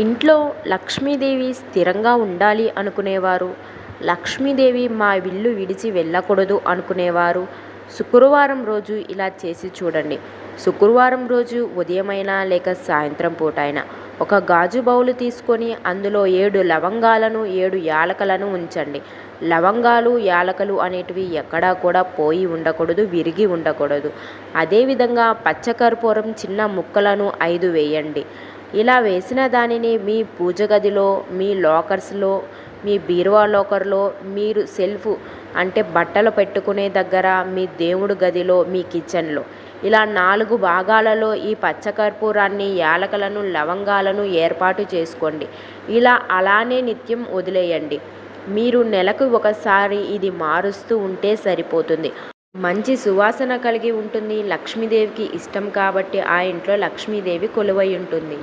ఇంట్లో లక్ష్మీదేవి స్థిరంగా ఉండాలి అనుకునేవారు. లక్ష్మీదేవి మా ఇల్లు విడిచి వెళ్ళకూడదు అనుకునేవారు. శుక్రవారం రోజు ఇలా చేసి చూడండి. శుక్రవారం రోజు ఉదయమైనా లేక సాయంత్రం పూట అయినా ఒక గాజు బౌలు తీసుకొని అందులో ఏడు లవంగాలను ఏడు యాలకలను ఉంచండి. లవంగాలు యాలకలు అనేటివి ఎక్కడా కూడా పోయి ఉండకూడదు విరిగి ఉండకూడదు. అదేవిధంగా పచ్చకర్పూరం చిన్న ముక్కలను ఐదు వేయండి. ఇలా వేసిన దానిని మీ పూజ గదిలో మీ లాకర్స్లో మీ బీరువా లాకర్లో మీరు సెల్ఫ్ అంటే బట్టలు పెట్టుకునే దగ్గర మీ దేవుడు గదిలో మీ కిచెన్లో. ఇలా నాలుగు భాగాలలో ఈ పచ్చకర్పూరాన్ని యాలకలను లవంగాలను ఏర్పాటు చేసుకోండి. ఇలా అలానే నిత్యం వదిలేయండి. మీరు నెలకు ఒకసారి ఇది మారుస్తూ ఉంటే సరిపోతుంది. మంచి సువాసన కలిగి ఉంటుంది. లక్ష్మీదేవికి ఇష్టం కాబట్టి ఆ ఇంట్లో లక్ష్మీదేవి కొలువై ఉంటుంది.